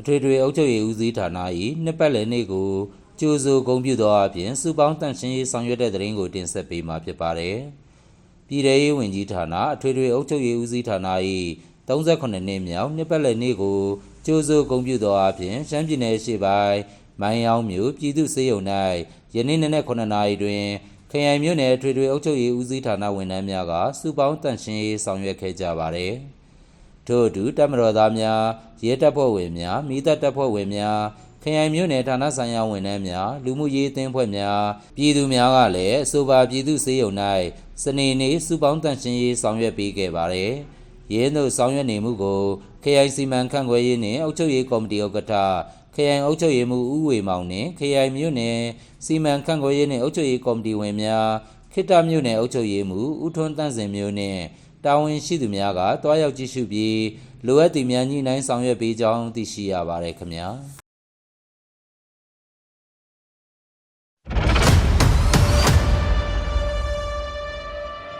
အထွေထွေအုပ်ချုပ်ရေးဦးစီးဌာန၏နှစ်ပတ်လည်နေ့ကိုကြိုဆိုဂုဏ်ပြုသောအပြင်စုပေါင်းတန့်ရှင်းရေးဆောင်ရွက်တဲ့သတင်းကိုတင်ဆက်ပေးမှာဖြစ်ပါတယ်။ပြည်ထောင်ရေးဝန်ကြီးဌာနအထွေထွေအုပ်ချုပ်ရေးဦးစီးဌာန၏38နှစ်မြောက်နှစ်ပတ်လည်နေ့ကိုကြိုဆိုဂုဏ်ပြုသောအပြင်ရှမ်းပြည်နယ်ရှေ့ပိုင်းမိုင်းအောင်မြို့ပြည်သူ့စေယုံ၌ယနေ့နနက်9:00နာရီတွင်ခရိုင်မြို့နယ်အထွေထွေအုပ်ချုပ်ရေးဦးစီးဌာနဝန်ထမ်းများကစုပေါင်းတန့်ရှင်းရေးဆောင်ရွက်ခဲ့ကြပါသည်။ ထို့အတူတပ်မတော်သားများရဲတပ်ဖွဲ့ဝင်များမိသက်တပ်ဖွဲ့ဝင်များခရိုင်မြို့နယ်ဌာနဆိုင်ရာဝန်ထမ်းများလူမှုရေးအသင်းဖွဲ့များပြည်သူများကလည်းအဆိုပါပြည်သူစေယုံ၌စနေနေ့စုပေါင်းတန့်ရှင်းရေးဆောင်ရွက်ပေးခဲ့ပါတယ်။ရင်းတို့ဆောင်ရွက်နေမှုကိုခရိုင်စီမံခန့်ခွဲရေးနှင့်အုပ်ချုပ်ရေးကော်မတီဥက္ကဋ္ဌခရိုင်အုပ်ချုပ်ရေးမှူးဦးဝေမောင်နှင့်ခရိုင်မြို့နယ်စီမံခန့်ခွဲရေးနှင့်အုပ်ချုပ်ရေးကော်မတီဝင်များခိတ္တမြို့နယ်အုပ်ချုပ်ရေးမှူးဦးထွန်းတန်းစင်မျိုးနှင့် တာဝန်ရှိသူများကတွားရောက်ကြည့်ရှုပြီးလိုအပ်သည်များညှိနှိုင်းဆောင်ရွက်ပေးကြောင်းသိရှိရပါတယ်ခင်ဗျာ။